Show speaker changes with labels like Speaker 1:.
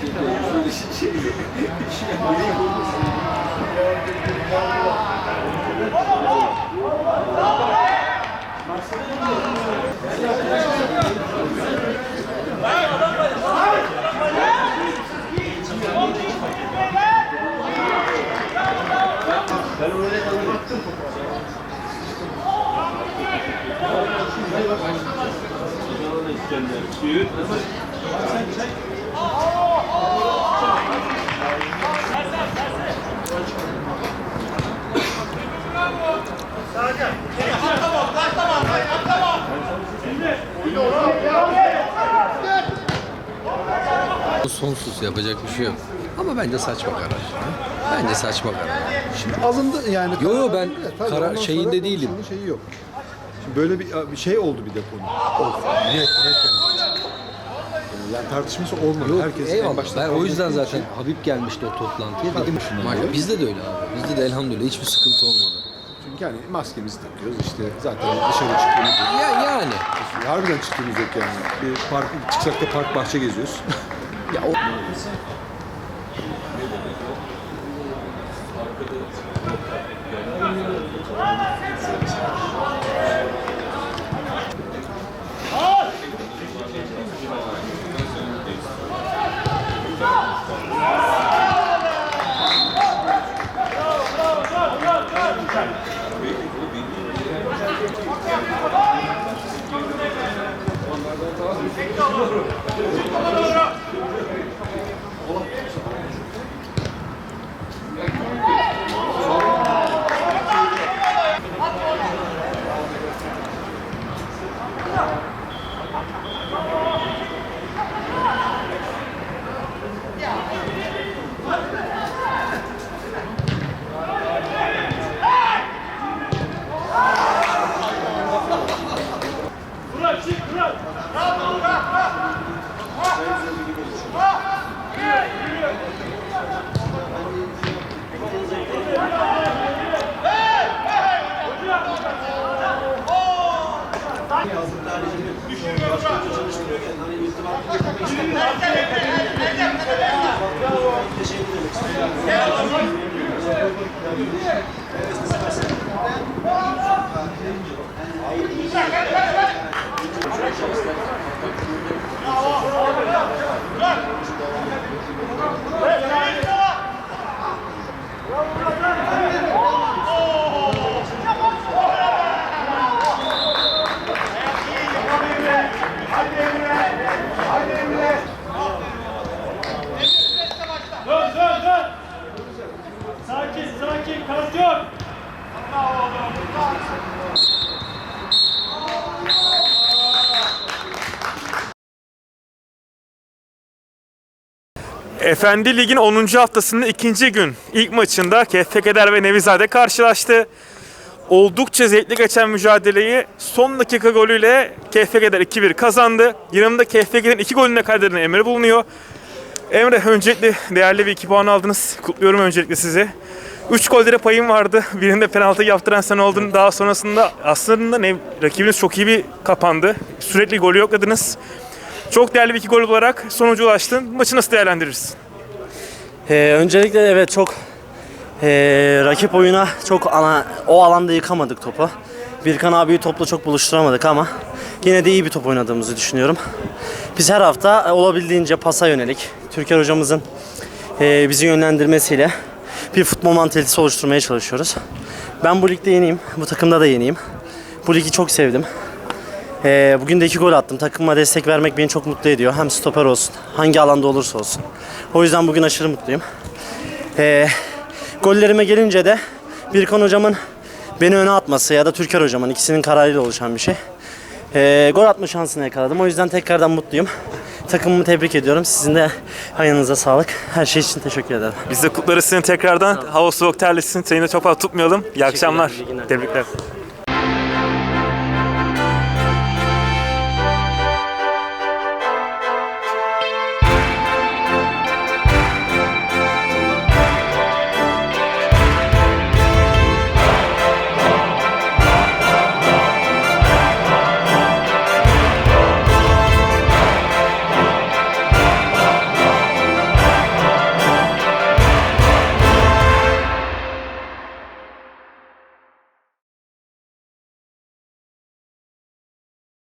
Speaker 1: şu kadar bir şey koymuş. Böyle şey şey. Biri koymuş. Ben
Speaker 2: Sonsuz yapacak bir şey yok. Ama bence saçma karar. Bence saçma karar.
Speaker 3: Şimdi alındı yani.
Speaker 2: Yo, yo, ben
Speaker 3: tabii
Speaker 2: karar
Speaker 3: ondan
Speaker 2: şeyinde
Speaker 3: sonra
Speaker 2: değilim.
Speaker 3: konuşmanın Şeyi yok. Şimdi böyle bir, bir şey oldu bir de konu. Of, net, net yani. Yani tartışması olmadı.
Speaker 2: Yok
Speaker 3: Herkes en
Speaker 2: eyvallah.
Speaker 3: başta
Speaker 2: Ben o
Speaker 3: kabul
Speaker 2: yüzden
Speaker 3: ettiği
Speaker 2: zaten
Speaker 3: için-
Speaker 2: Habib gelmişti o toplantıya. Dedim
Speaker 3: düşündüm
Speaker 2: Maşallah, bizde de öyle abi. Bizde de elhamdülillah hiçbir sıkıntı olmadı.
Speaker 3: Çünkü yani maskemizi takıyoruz işte zaten dışarı çıktığımız yok.
Speaker 2: Ya yani.
Speaker 3: Harbiden çıktığımız yok yani. Bir park, çıksak da park bahçe geziyoruz.
Speaker 2: Ya o
Speaker 4: Dön Efendi Lig'in 10. haftasının ikinci gün ilk maçında Keftekeder ve Nevizade karşılaştı. Oldukça zevkli geçen mücadeleyi son dakika golüyle Keftekeder 2-1 kazandı. Yanımda Kefteker'in iki golüne kaydeden Emre bulunuyor. Emre öncelikle değerli bir iki puan aldınız. Kutluyorum öncelikle sizi. 3 golde de payım vardı. Birinde penaltı yaptıran sen oldun. Daha sonrasında aslında ne, rakibiniz çok iyi bir kapandı. Sürekli golü yokladınız. Çok değerli bir iki gol olarak sonuca ulaştın. Maçı nasıl değerlendirirsin?
Speaker 5: Ee, öncelikle evet çok ee, rakip oyuna çok ana, o alanda yıkamadık topu. Birkan abiyi topla çok buluşturamadık ama yine de iyi bir top oynadığımızı düşünüyorum. Biz her hafta olabildiğince pasa yönelik Türker hocamızın ee, bizi yönlendirmesiyle bir futbol mantalitesi oluşturmaya çalışıyoruz. Ben bu ligde yeniyim, bu takımda da yeniyim. Bu ligi çok sevdim. Ee, bugün de iki gol attım. Takıma destek vermek beni çok mutlu ediyor. Hem stoper olsun, hangi alanda olursa olsun. O yüzden bugün aşırı mutluyum. Ee, gollerime gelince de Birkan hocamın beni öne atması ya da Türker hocamın ikisinin kararıyla oluşan bir şey. Ee, gol atma şansını yakaladım. O yüzden tekrardan mutluyum. Takımımı tebrik ediyorum. Sizin de ayağınıza sağlık. Her şey için teşekkür ederim.
Speaker 4: Biz de kutlarız seni tekrardan. Hava soğuk terlesin. Seni de çok fazla tutmayalım. İyi akşamlar. Tebrikler.